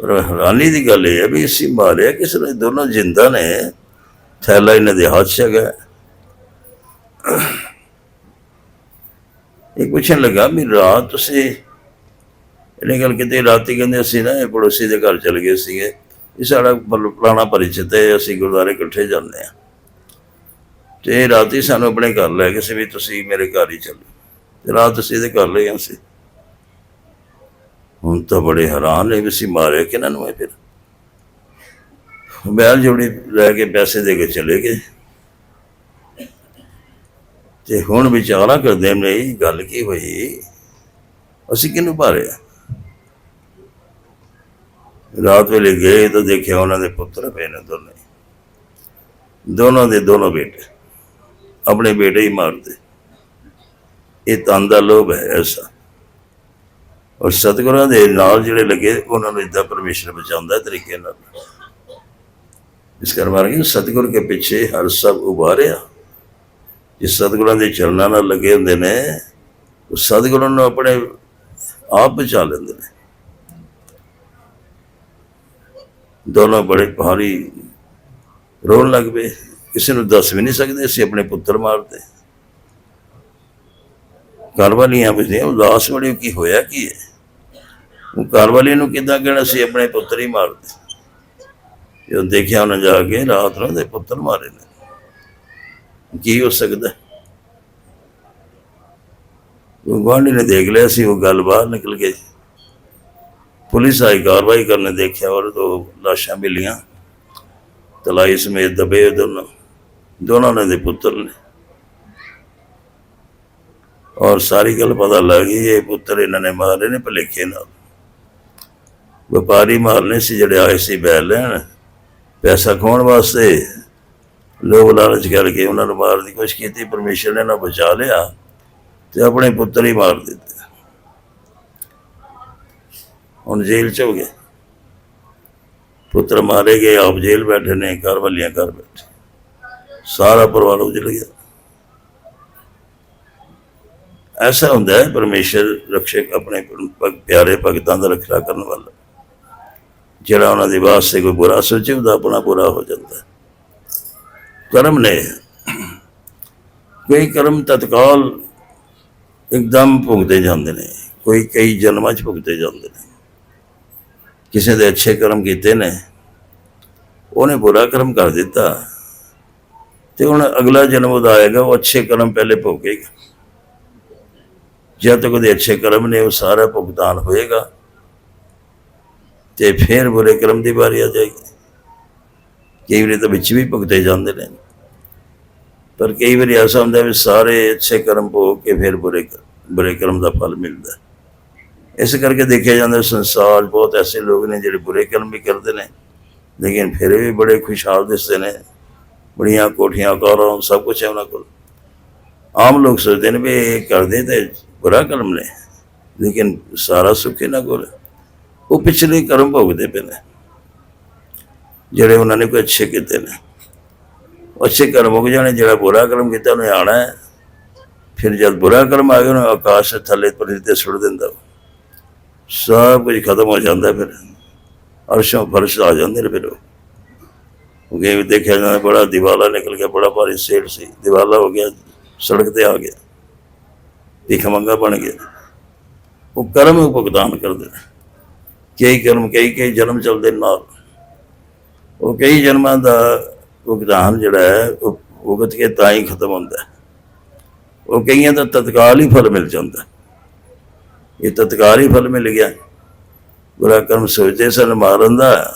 ਪਰ ਹੈਰਾਨੀ ਦੀ ਗੱਲ ਇਹ ਹੈ ਵੀ ਅਸੀਂ ਮਾਰਿਆ ਕਿਸ ਨੇ ਦੋਨੋਂ ਜਿੰਦਾ ਨੇ। ਥੈਲਾ ਇਹਨਾਂ ਦੇ ਹੱਥ 'ਚ ਹੈਗਾ। ਇਹ ਪੁੱਛਣ ਲੱਗਾ ਵੀ ਰਾਤ ਤੁਸੀਂ, ਇਹਨੇ ਗੱਲ ਕਿਤੇ, ਰਾਤੀ ਕਹਿੰਦੇ ਅਸੀਂ ਨਾ ਇਹ ਪੜੋਸੀ ਦੇ ਘਰ ਚਲੇ ਗਏ ਸੀਗੇ। ਇਹ ਸਾਡਾ ਪੁਰ- ਪੁਰਾਣਾ ਪਰਿਚਿਤ ਹੈ, ਅਸੀਂ ਗੁਰਦੁਆਰੇ ਇਕੱਠੇ ਜਾਂਦੇ ਆ ਤੇ ਰਾਤੀ ਸਾਨੂੰ ਆਪਣੇ ਘਰ ਲੈ ਕੇ ਸੀ ਵੀ ਤੁਸੀਂ ਮੇਰੇ ਘਰ ਹੀ ਚੱਲੋ। ਤੇ ਰਾਤ ਅਸੀਂ ਇਹਦੇ ਘਰ ਲੈ ਗਏ ਸੀ। ਹੁਣ ਤਾਂ ਬੜੇ ਹੈਰਾਨ ਨੇ ਵੀ ਅਸੀਂ ਮਾਰਿਆ ਕਿਹਨਾਂ ਨੂੰ ਹੈ ਫਿਰ? ਬੈਲ ਜੋੜੀ ਲੈ ਕੇ ਪੈਸੇ ਦੇ ਕੇ ਚਲੇ ਗਏ। ਤੇ ਹੁਣ ਵਿਚਾਰਾ ਕਰਦੇ ਨੇ ਗੱਲ ਕੀ ਹੋਈ? ਅਸੀਂ ਕਿਹਨੂੰ ਭਾਰਿਆ ਰਾਤ ਵੇਲੇ ਗਏ ਤਾਂ ਦੇਖਿਆ ਉਹਨਾਂ ਦੇ ਪੁੱਤਰ ਪਏ ਨੇ ਦੋਨੇ। ਦੋਨੋਂ ਦੇ ਦੋਨੋਂ ਬੇਟੇ। ਆਪਣੇ ਬੇਟੇ ਹੀ ਮਾਰਦੇ। ਇਹ ਤਨ ਦਾ ਲੋਭ ਹੈ ਐਸਾ। ਔਰ ਸਤਿਗੁਰਾਂ ਦੇ ਨਾਲ ਜਿਹੜੇ ਲੱਗੇ, ਉਹਨਾਂ ਨੂੰ ਇਦਾਂ ਪਰਮੇਸ਼ਰ ਬਚਾਉਂਦਾ ਤਰੀਕੇ ਨਾਲ। ਇਸ ਕਰ ਮਾਰਾਂਗੇ ਸਤਿਗੁਰ ਕੇ ਪਿੱਛੇ ਹਰ ਸਭ ਉਭਾਰਿਆ। ਜੇ ਸਤਿਗੁਰਾਂ ਦੇ ਚਰਨਾਂ ਨਾਲ ਲੱਗੇ ਹੁੰਦੇ ਨੇ, ਉਹ ਸਤਿਗੁਰਾਂ ਨੂੰ ਆਪਣੇ ਆਪ ਬਚਾ ਲੈਂਦੇ ਨੇ। ਦੋਨੋਂ ਬੜੇ ਭਾਰੀ ਰੋਣ ਲੱਗ ਪਏ। ਕਿਸੇ ਨੂੰ ਦੱਸ ਵੀ ਨਹੀਂ ਸਕਦੇ, ਅਸੀਂ ਆਪਣੇ ਪੁੱਤਰ ਮਾਰਦੇ। ਘਰ ਵਾਲੀਆਂ ਉਦਾਸ ਬੜੀ, ਕੀ ਹੋਇਆ, ਕੀ ਹੈ? ਉਹ ਘਰ ਨੂੰ ਕਿੱਦਾਂ ਕਹਿਣਾ ਸੀ ਆਪਣੇ ਪੁੱਤਰ ਹੀ ਮਾਰਦੇ। ਜਦੋਂ ਦੇਖਿਆ ਉਹਨਾਂ ਜਾ ਕੇ, ਰਾਤ ਨੂੰ ਦੇ ਪੁੱਤਰ ਮਾਰੇ ਨੇ। ਕੀ ਹੋ ਸਕਦਾ? ਉਹ ਗੁਆਂਢੀ ਨੇ ਦੇਖ ਲਿਆ ਸੀ, ਉਹ ਗੱਲ ਬਾਹਰ ਨਿਕਲ ਗਈ। ਪੁਲਿਸ ਆਈ, ਕਾਰਵਾਈ ਕਰਨੇ ਦੇਖਿਆ ਔਰ ਦੋ ਲਾਸ਼ਾਂ ਮਿਲੀਆਂ। ਤਲਾਈ ਸਮੇਤ ਦਬੇ ਦੋਨੋਂ। ਦੋਨੋਂ ਨੇ ਦੇ ਪੁੱਤਰ ਨੇ। ਔਰ ਸਾਰੀ ਗੱਲ ਪਤਾ ਲੱਗ ਗਈ, ਇਹ ਪੁੱਤਰ ਇਹਨਾਂ ਨੇ ਮਾਰੇ ਨੇ ਭਲੇਖੇ ਨਾਲ। ਵਪਾਰੀ ਮਾਰਨੇ ਸੀ, ਜਿਹੜੇ ਆਏ ਸੀ ਬੈ ਲੈਣ। ਪੈਸਾ ਖੋਣ ਵਾਸਤੇ ਲੋਕ ਲਾਲਚ ਕਰਕੇ ਉਹਨਾਂ ਨੂੰ ਮਾਰਨ ਦੀ ਕੋਸ਼ਿਸ਼ ਕੀਤੀ, ਪਰਮੇਸ਼ਰ ਨੇ ਨਾ ਬਚਾ ਲਿਆ ਤੇ ਆਪਣੇ ਪੁੱਤਰ ਹੀ ਮਾਰ ਦਿੱਤੇ। ਹੁਣ ਜੇਲ੍ਹ ਚ ਹੋ ਗਏ। ਪੁੱਤਰ ਮਾਰੇ ਗਏ, ਆਪ ਜੇਲ੍ਹ ਬੈਠੇ ਨੇ, ਘਰ ਵਾਲੀਆਂ ਘਰ ਬੈਠੇ। ਸਾਰਾ ਪਰਿਵਾਰ ਉਜੜ ਗਿਆ। ਐਸਾ ਹੁੰਦਾ ਹੈ, ਪਰਮੇਸ਼ਰ ਰਖਸ਼ਕ ਆਪਣੇ ਪਿਆਰੇ ਭਗਤਾਂ ਦਾ ਰੱਖਿਆ ਕਰਨ ਵਾਲਾ। ਜਿਹੜਾ ਉਹਨਾਂ ਦੇ ਵਾਸਤੇ ਕੋਈ ਬੁਰਾ ਸੋਚੇ ਉਹਦਾ ਆਪਣਾ ਬੁਰਾ ਹੋ ਜਾਂਦਾ। ਕਰਮ ਨੇ ਕੋਈ ਕਰਮ ਤਤਕਾਲ ਇੱਕਦਮ ਭੁਗਤੇ ਜਾਂਦੇ ਨੇ, ਕੋਈ ਕਈ ਜਨਮਾਂ ਚ ਭੁਗਤੇ ਜਾਂਦੇ ਨੇ। ਕਿਸੇ ਦੇ ਅੱਛੇ ਕਰਮ ਕੀਤੇ ਨੇ, ਉਹਨੇ ਬੁਰਾ ਕਰਮ ਕਰ ਦਿੱਤਾ। ਤੇ ਹੁਣ ਅਗਲਾ ਜਨਮ ਉਹਦਾ ਆਏਗਾ, ਉਹ ਅੱਛੇ ਕਰਮ ਪਹਿਲੇ ਭੋਗੇਗਾ। ਜਦ ਤੱਕ ਉਹਦੇ ਅੱਛੇ ਕਰਮ ਨੇ, ਉਹ ਸਾਰਾ ਭੁਗਤਾਨ ਹੋਏਗਾ। ਤੇ ਫਿਰ ਬੁਰੇ ਕਰਮ ਦੀ ਵਾਰੀ ਆ ਜਾਏਗੀ। ਕਈ ਵਾਰੀ ਤਾਂ ਵਿੱਚ ਵੀ ਭੁਗਤੇ ਜਾਂਦੇ ਨੇ। ਪਰ ਕਈ ਵਾਰੀ ਐਸਾ ਹੁੰਦਾ ਵੀ ਸਾਰੇ ਅੱਛੇ ਕਰਮ ਭੋਗ ਕੇ ਫਿਰ ਬੁਰੇ ਕਰ- ਬੁਰੇ ਕਰਮ ਦਾ ਫਲ ਮਿਲਦਾ। ਇਸ ਕਰਕੇ ਦੇਖਿਆ ਜਾਂਦਾ ਸੰਸਾਰ ਬਹੁਤ ਐਸੇ ਲੋਕ ਨੇ ਜਿਹੜੇ ਬੁਰੇ ਕਰਮ ਵੀ ਕਰਦੇ ਨੇ, ਲੇਕਿਨ ਫਿਰ ਵੀ ਬੜੇ ਖੁਸ਼ਹਾਲ ਦਿਸਦੇ ਨੇ, ਬੜੀਆਂ ਕੋਠੀਆਂ, ਕਾਰਾਂ, ਸਭ ਕੁਝ ਹੈ ਉਹਨਾਂ ਕੋਲ। ਆਮ ਲੋਕ ਸੋਚਦੇ ਨੇ ਵੀ ਇਹ ਕਰਦੇ ਤੇ ਬੁਰਾ ਕਰਮ ਨੇ, ਲੇਕਿਨ ਸਾਰਾ ਸੁੱਖ ਇਹਨਾਂ ਕੋਲ ਉਹ ਪਿਛਲੇ ਕਰਮ ਭੋਗਦੇ ਪਏ ਨੇ, ਜਿਹੜੇ ਉਹਨਾਂ ਨੇ ਕੋਈ ਅੱਛੇ ਕੀਤੇ ਨੇ। ਅੱਛੇ ਕਰਮ ਮੁੱਕ ਜਾਣੇ ਜਿਹੜਾ ਬੁਰਾ ਕਰਮ ਕੀਤਾ, ਉਹਨੇ ਆਣਾ ਹੈ। ਫਿਰ ਜਦ ਬੁਰਾ ਕਰਮ ਆ ਗਿਆ ਉਹਨੂੰ ਆਕਾਸ਼ ਥੱਲੇ ਪਰਿਤ ਸੁੱਟ ਦਿੰਦਾ ਉਹ। ਸਭ ਕੁਝ ਖਤਮ ਹੋ ਜਾਂਦਾ ਫਿਰ। ਅਰਸ਼ੋਂ ਫਰਸ਼ ਆ ਜਾਂਦੇ ਨੇ ਫਿਰ ਉਹ। ਉਹ ਦੇਖਿਆ ਜਾਂਦਾ, ਬੜਾ ਦੀਵਾਲਾ ਨਿਕਲ ਗਿਆ, ਬੜਾ ਭਾਰੀ ਸੇਠ ਸੀ। ਦੀਵਾਲਾ ਹੋ ਗਿਆ, ਸੜਕ ਤੇ ਆ ਗਿਆ। ਭਿੱਖ ਮੰਗਾ ਬਣ ਗਿਆ। ਉਹ ਕਰਮ ਭੁਗਤਾਨ ਕਰਦੇ ਨੇ। ਕਈ ਕਰਮ, ਕਈ ਕਈ ਜਨਮ ਚੱਲਦੇ ਨਾਲ। ਉਹ ਕਈ ਜਨਮਾਂ ਦਾ ਭੁਗਤਾਨ ਜਿਹੜਾ ਹੈ, ਉਹ ਭੁਗਤ ਕੇ ਤਾਂ ਹੀ ਖਤਮ ਹੁੰਦਾ। ਉਹ ਕਈਆਂ ਦਾ ਤਤਕਾਲ ਹੀ ਫਲ ਮਿਲ ਜਾਂਦਾ। ਹੈ। ਇਹ ਤਤਕਾਲ ਹੀ ਫਲ ਮਿਲ ਗਿਆ। ਬੁਰਾ ਕਰਮ ਸੋਚਦੇ ਸਨ, ਮਾਰਨ ਦਾ,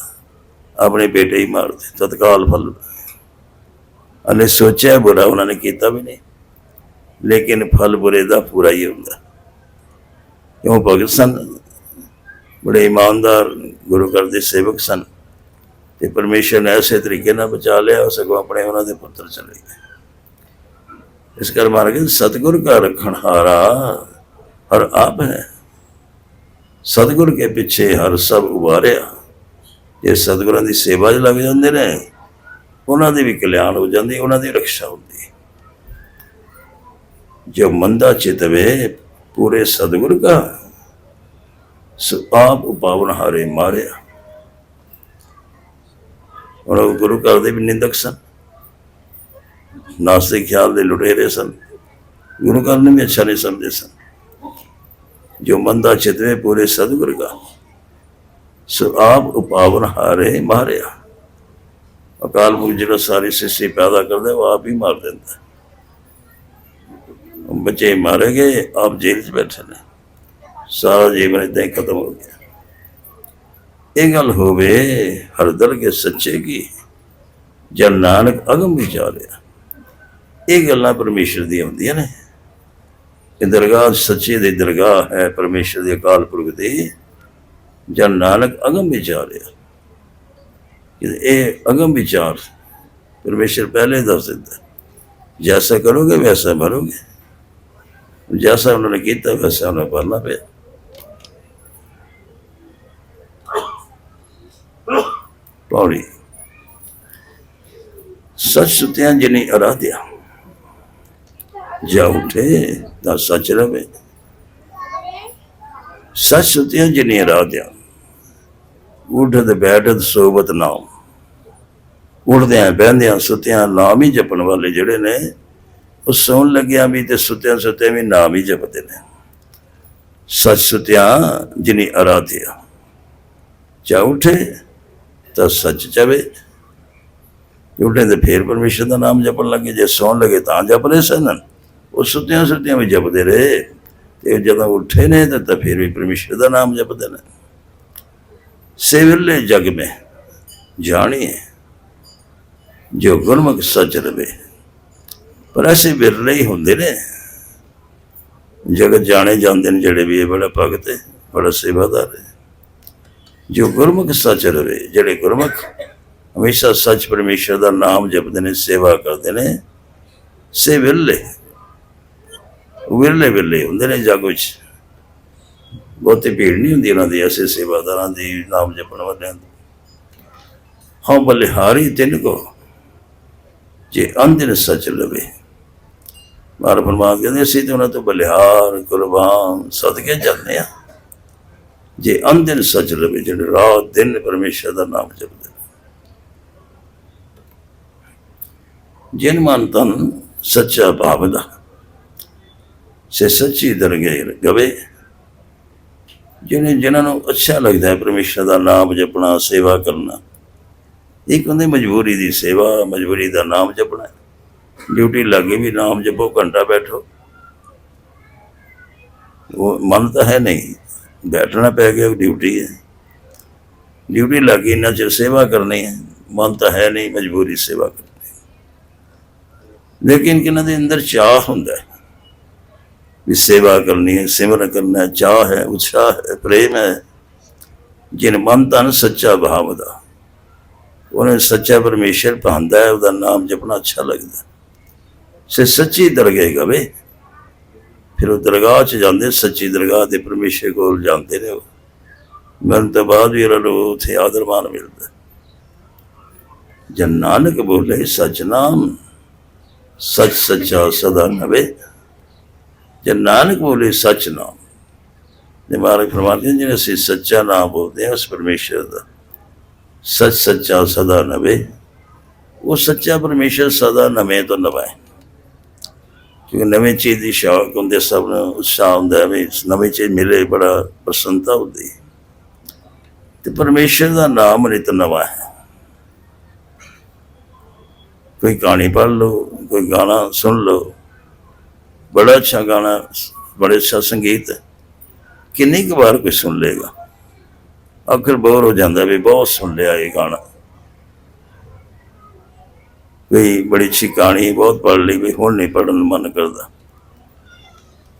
ਆਪਣੇ ਬੇਟੇ ਹੀ ਮਾਰਦੇ ਤਤਕਾਲ ਫਲ। ਅਨੇ ਸੋਚਿਆ ਬੁਰਾ, ਉਹਨਾਂ ਨੇ ਕੀਤਾ ਵੀ ਨਹੀਂ। ਲੇਕਿਨ ਫਲ ਬੁਰੇ ਦਾ ਪੂਰਾ ਹੀ ਹੁੰਦਾ। ਕਿਉਂ ਭਗਤ ਸਨ? ਬੜੇ ਇਮਾਨਦਾਰ, ਗੁਰੂ ਘਰ ਦੇ ਸੇਵਕ ਸਨ। ਤੇ ਪਰਮੇਸ਼ਰ ਨੇ ਐਸੇ ਤਰੀਕੇ ਨਾਲ ਬਚਾ ਲਿਆ ਸਗੋਂ ਆਪਣੇ ਉਹਨਾਂ ਦੇ ਪੁੱਤਰ ਚਲੇ ਗਏ। ਇਸ ਕਰ ਮਾਰ ਕੇ ਸਤਿਗੁਰ ਕਾ ਰਖਣ ਹਾਰਾ ਹਰ ਆਪ ਹੈ। ਸਤਿਗੁਰ ਕੇ ਪਿੱਛੇ ਹਰ ਸਭ ਉਬਾਰਿਆ ਜੇ ਸਤਿਗੁਰਾਂ ਦੀ ਸੇਵਾ 'ਚ ਲੱਗ ਜਾਂਦੇ ਨੇ। ਉਹਨਾਂ ਦੀ ਵੀ ਕਲਿਆਣ ਹੋ ਜਾਂਦੀ, ਉਹਨਾਂ ਦੀ ਰੱਖਿਆ ਹੁੰਦੀ। ਜੋ ਮੰਦਾ ਚਿਤਵੇ ਪੂਰੇ ਸਤਿਗੁਰ ਕਾ, ਸੋ ਆਪ ਉਪਾਵਨ ਹਾਰੇ ਮਾਰਿਆ। ਔਰ ਉਹ ਗੁਰੂ ਘਰ ਦੇ ਵੀ ਨਿੰਦਕ ਸਨ। ਨਾਸਤਿਕ ਖਿਆਲ ਦੇ ਲੁਟੇਰੇ ਸਨ। ਗੁਰੂ ਘਰ ਨੂੰ ਵੀ ਅੱਛਾ ਨਹੀਂ ਸਮਝਦੇ ਸਨ। ਜੋ ਮੰਦਾ ਚਿਤਵੇ ਪੂਰੇ ਸਤਿਗੁਰ ਕਾ ਸੋ ਆਪ ਉਪਾਵਨ ਹਾਰੇ ਮਾਰਿਆ ਅਕਾਲ ਪੁਰਖ ਜਿਹੜਾ ਸਾਰੀ ਸ੍ਰਿਸ਼ਟੀ ਪੈਦਾ ਕਰਦਾ ਉਹ ਆਪ ਹੀ ਮਾਰ ਦਿੰਦਾ ਬੱਚੇ ਮਾਰੇ ਗਏ ਆਪ ਜੇਲ੍ਹ 'ਚ ਬੈਠੇ ਨੇ ਸਾਰਾ ਜੀਵਨ ਏਦਾਂ ਹੀ ਖਤਮ ਹੋ ਗਿਆ ਇਹ ਗੱਲ ਹੋਵੇ ਹਰ ਦਰ ਕੇ ਸੱਚੇ ਕੀ ਜਨ ਨਾਨਕ ਅਗਮ ਵਿਚਾਰਿਆ ਇਹ ਗੱਲਾਂ ਪਰਮੇਸ਼ਰ ਦੀਆਂ ਹੁੰਦੀਆਂ ਨੇ ਇਹ ਦਰਗਾਹ ਸੱਚੇ ਦੀ ਦਰਗਾਹ ਹੈ ਪਰਮੇਸ਼ਰ ਦੇ ਅਕਾਲ ਪੁਰਖ ਦੀ ਜਨ ਨਾਨਕ ਅਗਮ ਵਿਚਾਰਿਆ ਇਹ- ਇਹ ਅਗਮ ਵਿਚਾਰ ਪਰਮੇਸ਼ਰ ਪਹਿਲੇ ਦੱਸ ਦਿੰਦਾ ਹੈ। ਜੈਸਾ ਕਰੋਗੇ ਵੈਸਾ ਭਰੋਗੇ ਜੈਸਾ ਉਹਨਾਂ ਨੇ ਕੀਤਾ ਵੈਸਾ ਉਹਨਾਂ ਨੂੰ ਭਰਨਾ ਪਿਆ ਪੌੜੀ ਸਚ ਸੁਤਿਆਂ ਜਿਨੀ ਅਰਾਧਿਆ ਜਾ ਉਠੇ ਤਾਂ ਸੱਚ ਰਵੇ। ਸੱਚ ਸੁਤਿਆਂ ਜਿਨੀ ਰਾਧਿਆ ਉਠਦ ਬੈਠਦ ਸੋਬਤ ਨਾਮ ਉਠਦਿਆਂ ਬਹਿੰਦਿਆਂ ਸੁਤਿਆਂ ਨਾਮ ਹੀ ਜਪਣ ਵਾਲੇ ਜਿਹੜੇ ਨੇ, ਉਹ ਸੌਣ ਲੱਗਿਆ ਵੀ ਤੇ ਸੁਤਿਆਂ ਸੁਤਿਆਂ ਵੀ ਨਾਮ ਹੀ ਜਪਦੇ ਨੇ। ਸੱਚ ਸੁਤਿਆਂ ਜਿਨੀ ਅਰਾਧਿਆ। ਜਾ ਉਠੇ ਤਾਂ ਸੱਚ ਜਾਵੇ ਉੱਠੇ ਤੇ ਫੇਰ ਪਰਮੇਸ਼ਰ ਦਾ ਨਾਮ ਜਪਣ ਲੱਗੇ। ਜੇ ਸੌਣ ਲੱਗੇ ਤਾਂ ਜਪ ਰਹੇ ਸਨ। ਉਹ ਸੁੱਤਿਆਂ ਸੁੱਤਿਆਂ ਵੀ ਜਪਦੇ ਰਹੇ। ਤੇ ਜਦੋਂ ਉੱਠੇ ਨੇ ਤਾਂ ਫਿਰ ਵੀ ਪਰਮੇਸ਼ਰ ਦਾ ਨਾਮ ਜਪਦੇ ਨੇ। ਸੇਵਲੇ ਜਗ ਮੇ ਜਾਣੀਏ ਜੋ ਗੁਰਮੁਖ ਸੱਚ ਰਵੇ। ਪਰ ਐਸੇ ਵਿਰਲੇ ਹੀ ਹੁੰਦੇ ਨੇ। ਜਗਤ ਜਾਣੇ ਜਾਂਦੇ ਨੇ ਜਿਹੜੇ ਵੀ ਇਹ ਬੜਾ ਭਗਤ ਹੈ, ਬੜਾ ਸੇਵਾਦਾਰ ਹੈ। ਜੋ ਗੁਰਮੁਖ ਸੱਚ ਰਵੇ, ਜਿਹੜੇ ਗੁਰਮੁਖ ਹਮੇਸ਼ਾ ਸੱਚ ਪਰਮੇਸ਼ਰ ਦਾ ਨਾਮ ਜਪਦੇ ਨੇ, ਸੇਵਾ ਕਰਦੇ ਨੇ ਸੇ ਵਿਰਲੇ ਵਿਰਲੇ ਵਿਰਲੇ ਹੁੰਦੇ ਨੇ ਜਗ ਵਿੱਚ ਬਹੁਤੀ ਭੀੜ ਨਹੀਂ ਹੁੰਦੀ ਉਹਨਾਂ ਦੀ ਐਸੇ ਸੇਵਾਦਾਰਾਂ ਦੀ, ਨਾਮ ਜਪਣ ਵਾਲਿਆਂ ਦੀ। ਹਾਂ, ਬਲਿਹਾਰੀ ਤਿੰਨ ਕੋ, ਜੇ ਅੰਧਨ ਸੱਚ ਲਵੇ। ਮਾਰ ਫਰਮਾਨ ਕਹਿੰਦੇ, ਅਸੀਂ ਤੇ ਉਹਨਾਂ ਤੋਂ ਬਲਿਹਾਰ, ਕੁਰਬਾਨ, ਸਦਕੇ ਜਾਂਦੇ ਆ ਜੇ ਅੰਧਨ ਸੱਚ ਲਵੇ, ਜਿਹੜੇ ਰਾਤ ਦਿਨ ਪਰਮੇਸ਼ਰ ਦਾ ਨਾਮ ਜਪਦੇ ਨੇ। ਜਿਨ ਮਨ ਤਨ ਸੱਚਾ ਭਾਵਦਾ। ਦਾ ਸੱਚੀ ਦਰਗੇ ਗਵੇ ਜਿਹਨੇ ਜਿਨ੍ਹਾਂ ਨੂੰ ਅੱਛਾ ਲੱਗਦਾ ਹੈ ਪਰਮੇਸ਼ਰ ਦਾ ਨਾਮ ਜਪਣਾ, ਸੇਵਾ ਕਰਨਾ ਇਹ ਕਹਿੰਦੇ ਮਜਬੂਰੀ ਦੀ ਸੇਵਾ, ਮਜਬੂਰੀ ਦਾ ਨਾਮ ਜਪਣਾ। ਡਿਊਟੀ ਲੱਗੇ ਵੀ ਨਾਮ ਜਪੋ, ਘੰਟਾ ਬੈਠੋ। ਉਹ ਮਨ ਤਾਂ ਹੈ ਨਹੀਂ, ਬੈਠਣਾ ਪੈ ਗਿਆ, ਡਿਊਟੀ ਹੈ। ਡਿਊਟੀ ਲੱਗੀ ਨਾ ਚਿਰ ਸੇਵਾ ਕਰਨੀ ਹੈ, ਮਨ ਤਾਂ ਹੈ ਨਹੀਂ, ਮਜਬੂਰੀ ਸੇਵਾ ਕਰਨੀ। ਲੇਕਿਨ ਕਿਨਾਂ ਦੇ ਅੰਦਰ ਚਾਹ ਹੁੰਦਾ ਹੈ? ਵੀ ਸੇਵਾ ਕਰਨੀ ਹੈ, ਸਿਮਰਨ ਕਰਨਾ ਹੈ, ਚਾਹ ਹੈ, ਉਤਸ਼ਾਹ ਹੈ, ਪ੍ਰੇਮ ਹੈ। ਜਿਨ ਮਨ ਤਨ ਸੱਚਾ ਭਾਵ ਦਾ ਉਹਨੇ ਸੱਚਾ ਪਰਮੇਸ਼ਰ ਭਾਂਦਾ ਹੈ, ਉਹਦਾ ਨਾਮ ਜਪਣਾ ਅੱਛਾ ਲੱਗਦਾ ਸੇ ਸੱਚੀ ਦਰਗਾਹ ਗਵੇ ਫਿਰ ਉਹ ਦਰਗਾਹ 'ਚ ਜਾਂਦੇ, ਸੱਚੀ ਦਰਗਾਹ ਦੇ ਪਰਮੇਸ਼ਰ ਕੋਲ ਜਾਂਦੇ ਨੇ ਉਹ। ਮਰਨ ਤੋਂ ਬਾਅਦ ਵੀ ਉਹਨਾਂ ਨੂੰ ਉੱਥੇ ਆਦਰ ਮਾਨ ਮਿਲਦਾ ਜਨ ਨਾਨਕ ਬੋਲੇ, ਸਚ ਨਾਮ, ਸਚ ਸੱਚਾ ਸਦਾ ਨਵੇ ਜਨ ਨਾਨਕ ਬੋਲੇ ਸਚ ਨਾਮ ਨੇ ਮਾਰੇ ਫਰਮਾਨਦੇ ਜਿਹੜੇ ਅਸੀਂ ਸੱਚਾ ਨਾਮ ਬੋਲਦੇ ਹਾਂ, ਉਸ ਪਰਮੇਸ਼ਰ ਦਾ ਸੱਚ ਸੱਚਾ ਸਦਾ ਨਵੇ, ਉਹ ਸੱਚਾ ਪਰਮੇਸ਼ਰ ਸਦਾ ਨਵੇਂ ਤੋਂ ਨਵਾਂ ਹੈ ਕਿਉਂਕਿ ਨਵੇਂ ਚੀਜ਼ ਦੀ ਸ਼ੌਕ ਹੁੰਦੇ ਸਭ ਨੂੰ ਉਤਸ਼ਾਹ ਹੁੰਦਾ ਵੀ ਇਸ ਨਵੀਂ ਚੀਜ਼ ਮਿਲੇ, ਬੜਾ ਪ੍ਰਸੰਨਤਾ ਹੁੰਦੀ ਹੈ। ਤੇ ਪਰਮੇਸ਼ਰ ਦਾ ਨਾਮ ਨਿਤ ਨਵਾਂ ਹੈ ਕੋਈ ਕਹਾਣੀ ਪੜ੍ਹ ਲਓ, ਕੋਈ ਗਾਣਾ ਸੁਣ ਲਓ ਬੜਾ ਅੱਛਾ ਗਾਣਾ, ਬੜਾ ਅੱਛਾ ਸੰਗੀਤ ਕਿੰਨੀ ਕੁ ਵਾਰ ਕੋਈ ਸੁਣ ਲੇਗਾ ਆਖਰ ਬੋਰ ਹੋ ਜਾਂਦਾ ਵੀ ਬਹੁਤ ਸੁਣ ਲਿਆ ਇਹ ਗਾਣਾ। ਵੀ ਬੜੀ ਅੱਛੀ ਕਹਾਣੀ ਬਹੁਤ ਪੜ੍ਹ ਲਈ ਵੀ ਹੁਣ ਨਹੀਂ ਪੜ੍ਹਨ ਨੂੰ ਮਨ ਕਰਦਾ।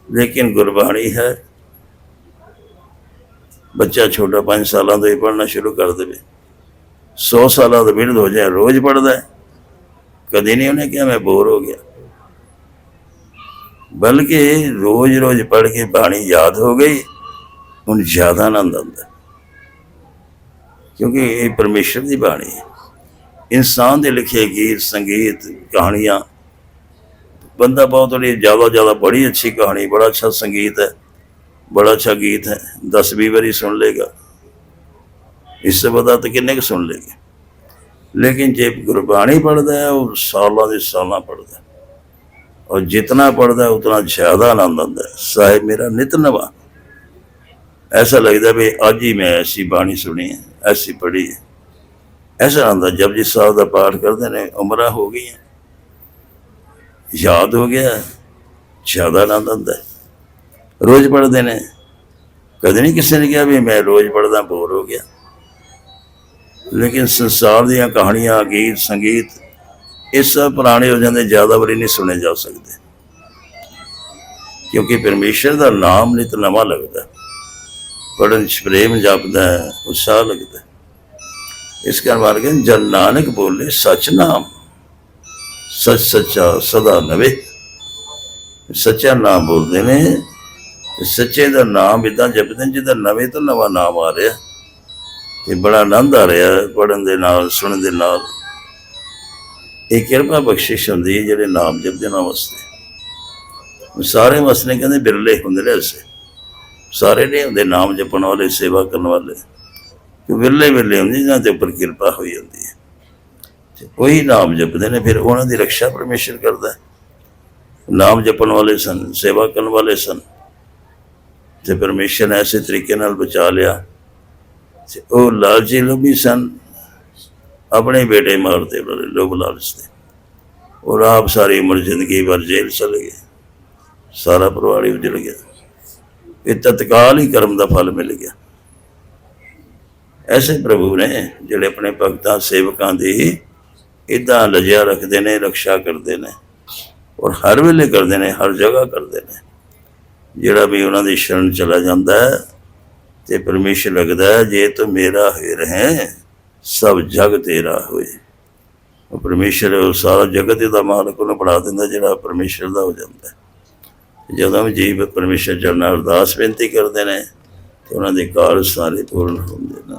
ਲੇਕਿਨ ਗੁਰਬਾਣੀ ਹੈ, ਬੱਚਾ ਛੋਟਾ 5 ਸਾਲਾਂ ਤੋਂ ਹੀ ਪੜ੍ਹਨਾ ਸ਼ੁਰੂ ਕਰ ਦੇਵੇ। 100 ਸਾਲਾਂ ਦਾ ਬਿਰਧ ਹੋ ਜਾਏ, ਰੋਜ਼ ਪੜ੍ਹਦਾ ਹੈ। ਕਦੇ ਨਹੀਂ ਉਹਨੇ ਕਿਹਾ ਮੈਂ ਬੋਰ ਹੋ ਗਿਆ। ਬਲਕਿ ਰੋਜ਼-ਰੋਜ਼ ਪੜ੍ਹ ਕੇ ਬਾਣੀ ਯਾਦ ਹੋ ਗਈ, ਹੁਣ ਜ਼ਿਆਦਾ ਆਨੰਦ ਆਉਂਦਾ। ਕਿਉਂਕਿ ਇਹ ਪਰਮੇਸ਼ਰ ਦੀ ਬਾਣੀ ਹੈ। ਇਨਸਾਨ ਦੇ ਲਿਖੇ ਗੀਤ, ਸੰਗੀਤ, ਕਹਾਣੀਆਂ, ਬੰਦਾ ਬਹੁਤ ਬੜੀ ਜ਼ਿਆਦਾ ਜ਼ਿਆਦਾ ਬੜੀ ਅੱਛੀ ਕਹਾਣੀ, ਬੜਾ ਅੱਛਾ ਸੰਗੀਤ ਹੈ, ਬੜਾ ਅੱਛਾ ਗੀਤ ਹੈ 10 20 ਵਾਰੀ ਸੁਣ ਲੇਗਾ ਇਸ ਤੋਂ ਵੱਧਾ ਤਾਂ ਕਿੰਨੇ ਕੁ ਸੁਣ ਲੇਗਾ ਲੇਕਿਨ ਜੇ ਗੁਰਬਾਣੀ ਪੜਦਾ ਹੈ, ਉਹ ਸਾਲਾਂ ਦੇ ਸਾਲਾਂ ਪੜਦਾ और जितना पढ़ता है उतना ज्यादा आनंद आता है साहेब मेरा नित नवा ऐसा लगता है भी आज ही मैं ऐसी बाणी सुनी है ऐसी पढ़ी है ऐसा आंदा जब जिस साहब का पाठ करते ने उम्र हो गई याद हो गया ज्यादा आनंद आता है रोज पढ़ते ने कदे नहीं किसी ने कहा भी मैं रोज पढ़दा बोर हो गया लेकिन संसार ਦੀਆਂ ਕਹਾਣੀਆਂ ਗੀਤ ਸੰਗੀਤ ਇਸ ਪੁਰਾਣੇ ਹੋ ਜਾਂਦੇ, ਜ਼ਿਆਦਾ ਵਾਰੀ ਨਹੀਂ ਸੁਣੇ ਜਾ ਸਕਦੇ। ਕਿਉਂਕਿ ਪਰਮੇਸ਼ਰ ਦਾ ਨਾਮ ਨਿਤ ਨਵਾਂ ਲੱਗਦਾ। ਪੜਨ ਚ ਪ੍ਰੇਮ ਜਪਦਾ ਉਤਸ਼ਾਹ ਲੱਗਦਾ ਇਸ ਕਾਰਨ ਮਾਰਗੇ ਜਨ ਨਾਨਕ ਬੋਲੇ, ਸਚ ਨਾਮ, ਸਚ ਸੱਚਾ ਸਦਾ ਨਵੇ। ਸੱਚਾ ਨਾਮ ਬੋਲਦੇ ਨੇ ਸੱਚੇ ਦਾ ਨਾਮ ਇਦਾਂ ਜਪਦੇ ਨੇ ਜਿੱਦਾਂ ਨਵੇਂ ਤੋਂ ਨਵਾਂ ਨਾਮ ਆ ਰਿਹਾ। ਤੇ ਬੜਾ ਆਨੰਦ ਆ ਰਿਹਾ ਪੜਨ ਦੇ ਨਾਲ, ਸੁਣਨ ਦੇ ਨਾਲ। ਇਹ ਕਿਰਪਾ ਬਖਸ਼ਿਸ਼ ਹੁੰਦੀ ਹੈ ਜਿਹੜੇ ਨਾਮ ਜਪਦੇ ਨਾ ਵਾਸਤੇ? ਸਾਰੇ ਵਸਨੇ ਕਹਿੰਦੇ ਬਿਰਲੇ ਹੁੰਦੇ ਨੇ ਐਸੇ ਸਾਰੇ ਨਹੀਂ ਹੁੰਦੇ ਨਾਮ ਜਪਣ ਵਾਲੇ, ਸੇਵਾ ਕਰਨ ਵਾਲੇ। ਕਿ ਵਿਰਲੇ ਵਿਰਲੇ ਹੁੰਦੇ ਜਿਹਨਾਂ ਦੇ ਉੱਪਰ ਕਿਰਪਾ ਹੋਈ ਹੁੰਦੀ ਹੈ। ਤੇ ਉਹੀ ਨਾਮ ਜਪਦੇ ਨੇ, ਫਿਰ ਉਹਨਾਂ ਦੀ ਰੱਖਿਆ ਪਰਮੇਸ਼ਰ ਕਰਦਾ ਨਾਮ ਜਪਣ ਵਾਲੇ ਸਨ, ਸੇਵਾ ਕਰਨ ਵਾਲੇ ਸਨ। ਤੇ ਪਰਮੇਸ਼ਰ ਨੇ ਐਸੇ ਤਰੀਕੇ ਨਾਲ ਬਚਾ ਲਿਆ। ਤੇ ਉਹ ਲਾਲਚੀ ਲੋਭੀ ਸਨ। ਆਪਣੇ ਬੇਟੇ ਮਾਰਦੇ ਬੜੇ ਲੋਭ ਲਾਲਚ ਦੇ। ਔਰ ਆਪ ਸਾਰੀ ਉਮਰ ਜ਼ਿੰਦਗੀ ਭਰ ਜੇਲ੍ਹ ਚਲੇ ਗਏ। ਸਾਰਾ ਪਰਿਵਾਰ ਹੀ ਉਜੜ ਗਿਆ। ਇਹ ਤਤਕਾਲ ਹੀ ਕਰਮ ਦਾ ਫਲ ਮਿਲ ਗਿਆ। ਐਸੇ ਪ੍ਰਭੂ ਨੇ ਜਿਹੜੇ ਆਪਣੇ ਭਗਤਾਂ, ਸੇਵਕਾਂ ਦੀ ਇਦਾਂ ਲਜਿਆ ਰੱਖਦੇ ਨੇ ਰੱਖਿਆ ਕਰਦੇ ਨੇ ਔਰ ਹਰ ਵੇਲੇ ਕਰਦੇ ਨੇ, ਹਰ ਜਗ੍ਹਾ ਕਰਦੇ ਨੇ। ਜਿਹੜਾ ਵੀ ਉਹਨਾਂ ਦੀ ਸ਼ਰਨ ਚਲਾ ਜਾਂਦਾ ਹੈ ਤੇ ਪਰਮੇਸ਼ਰ ਲੱਗਦਾ ਜੇ ਤੂੰ ਮੇਰਾ ਹੀ ਹੈ ਸਭ ਜਗ ਤੇਰਾ ਹੋਏ। ਉਹ ਪਰਮੇਸ਼ਰ ਉਹ ਸਾਰਾ ਜਗਤ ਦਾ ਮਾਲਕ ਉਹਨੂੰ ਬਣਾ ਦਿੰਦਾ, ਜਿਹੜਾ ਪਰਮੇਸ਼ਰ ਦਾ ਹੋ ਜਾਂਦਾ। ਜਦੋਂ ਵੀ ਜੀਵ ਪਰਮੇਸ਼ਰ ਚਰਨਾਂ ਅਰਦਾਸ ਬੇਨਤੀ ਕਰਦੇ ਨੇ, ਤੇ ਉਹਨਾਂ ਦੇ ਕਾਰਜ ਸਾਰੇ ਪੂਰਨ ਹੁੰਦੇ ਨੇ।